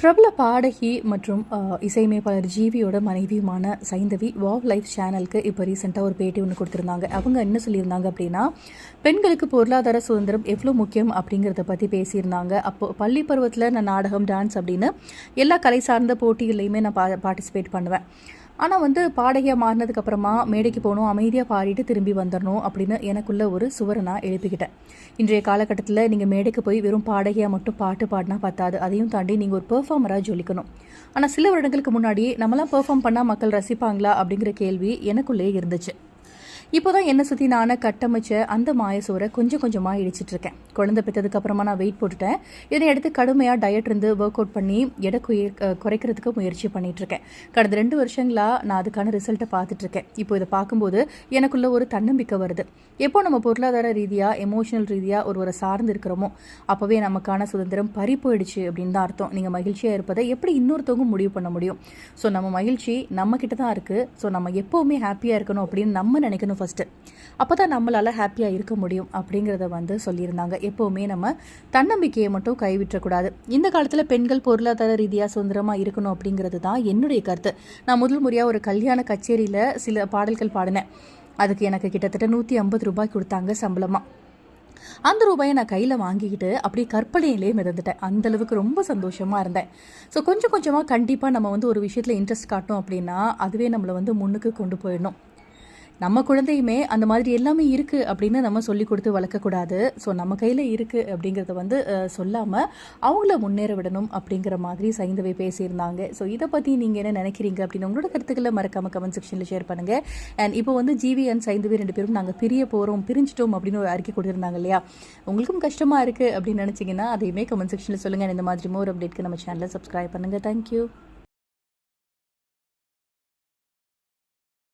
பிரபல பாடகி மற்றும் இசையமைப்பாளர் ஜீவியோட மனைவியுமான சைந்தவி வாவ் லைஃப் சேனலுக்கு இப்போ ரீசெண்டாக ஒரு பேட்டி ஒன்று கொடுத்துருந்தாங்க. அவங்க என்ன சொல்லியிருந்தாங்க அப்படின்னா பெண்களுக்கு பொருளாதார சுதந்திரம் எவ்வளோ முக்கியம் அப்படிங்கிறத பற்றி பேசியிருந்தாங்க. அப்போ பள்ளி பருவத்தில் நான் நாடகம் டான்ஸ் அப்படின்னு எல்லா கலை சார்ந்த போட்டிகள்லையுமே நான் பா பார்ட்டிசிபேட் பண்ணுவேன். ஆனால் வந்து பாடகியாக மாறினதுக்கு அப்புறமா மேடைக்கு போகணும் அமைதியாக பாடிட்டு திரும்பி வந்துடணும் அப்படின்னு எனக்குள்ள ஒரு சுவரை நான் எழுப்பிக்கிட்டேன். இன்றைய காலகட்டத்தில் நீங்கள் மேடைக்கு போய் வெறும் பாடகியாக மட்டும் பாட்டு பாடினா பத்தாது. அதையும் தாண்டி நீங்கள் ஒரு பெர்ஃபார்மராக ஜொலிக்கணும். ஆனால் சில வருடங்களுக்கு முன்னாடி நம்மலாம் பெர்ஃபார்ம் பண்ணால் மக்கள் ரசிப்பாங்களா அப்படிங்கிற கேள்வி எனக்குள்ளேயே இருந்துச்சு. இப்போதான் என்னை சுற்றி நானே கட்டமைச்ச அந்த மாயசோரை கொஞ்சம் கொஞ்சமாக இடிச்சிட்டு இருக்கேன் குழந்தை பெற்றதுக்கு அப்புறமா நான் வெயிட் போட்டுட்டேன். இதை எடுத்து கடுமையாக டயட் இருந்து ஒர்க் அவுட் பண்ணி எடை குறைக்கிறதுக்கு முயற்சி பண்ணிட்டு இருக்கேன் கடந்த ரெண்டு வருஷங்களாக நான் அதுக்கான ரிசல்ட்டை பார்த்துட்டு இருக்கேன் இப்போ இதை பார்க்கும்போது எனக்குள்ள ஒரு தன்னம்பிக்கை வருது. எப்போ நம்ம பொருளாதார ரீதியாக எமோஷனல் ரீதியாக ஒருவரை சார்ந்து இருக்கிறோமோ அப்போவே நமக்கான சுதந்திரம் பறி போயிடுச்சு அப்படின்னு தான் அர்த்தம். நீங்கள் மகிழ்ச்சியாக இருப்பதை எப்படி இன்னொருத்தவங்க முடிவு பண்ண முடியும்? ஸோ நம்ம மகிழ்ச்சி நம்ம கிட்ட தான் இருக்குது ஸோ நம்ம எப்போவுமே ஹாப்பியாக இருக்கணும் அப்படின்னு நம்ம நினைக்கணும் ஃபஸ்ட்டு அப்போ தான் நம்மளால் ஹாப்பியாக இருக்க முடியும் அப்படிங்கிறத வந்து சொல்லியிருந்தாங்க. எப்போவுமே நம்ம தன்னம்பிக்கையை மட்டும் கைவிட்டக்கூடாது. இந்த காலத்தில் பெண்கள் பொருளாதார ரீதியாக சுதந்திரமாக இருக்கணும் அப்படிங்கிறது தான் என்னுடைய கருத்து. நான் முதல் முறையாக ஒரு கல்யாண கச்சேரியில் சில பாடல்கள் பாடினேன். அதுக்கு எனக்கு கிட்டத்தட்ட நூற்றி ஐம்பது ரூபாய் கொடுத்தாங்க சம்பளமாக அந்த ரூபாயை நான் கையில் வாங்கிக்கிட்டு அப்படியே கற்பனையிலே மிதந்துட்டேன். அந்த அளவுக்கு ரொம்ப சந்தோஷமாக இருந்தேன். ஸோ கொஞ்சம் கொஞ்சமாக கண்டிப்பாக நம்ம வந்து ஒரு விஷயத்தில் இன்ட்ரெஸ்ட் காட்டணும் அப்படின்னா அதுவே நம்மளை வந்து முன்னுக்கு கொண்டு போயிடணும். நம்ம குழந்தையுமே அந்த மாதிரி எல்லாமே இருக்குது அப்படின்னு நம்ம சொல்லி கொடுத்து வளர்க்கக்கூடாது. ஸோ நம்ம கையில் இருக்குது அப்படிங்கிறத வந்து சொல்லாமல் அவங்கள முன்னேற விடணும் அப்படிங்கிற மாதிரி சைந்தவை பேசியிருந்தாங்க. ஸோ இதை பற்றி நீங்கள் என்ன நினைக்கிறீங்க அப்படின்னு உங்களோட கருத்துக்களை மறக்காமல் கமெண்ட் செக்ஷனில் ஷேர் பண்ணுங்கள் அண்ட் இப்போ வந்து ஜிவி அண்ட் சைந்தவி ரெண்டு பேரும் நாங்கள் பிரிய போகிறோம் பிரிஞ்சிட்டோம் அப்படின்னு ஒரு அறிக்கை கொடுத்துருந்தாங்க இல்லையா? உங்களுக்கும் கஷ்டமாக இருக்குது அப்படின்னு நினச்சிங்கன்னா அதையுமே கமெண்ட் செக்ஷனில் சொல்லுங்கள் இந்த மாதிரி மோர் அப்டேட்க்கு நம்ம சேனலை சப்ஸ்கிரைப் பண்ணுங்கள் தேங்க்யூ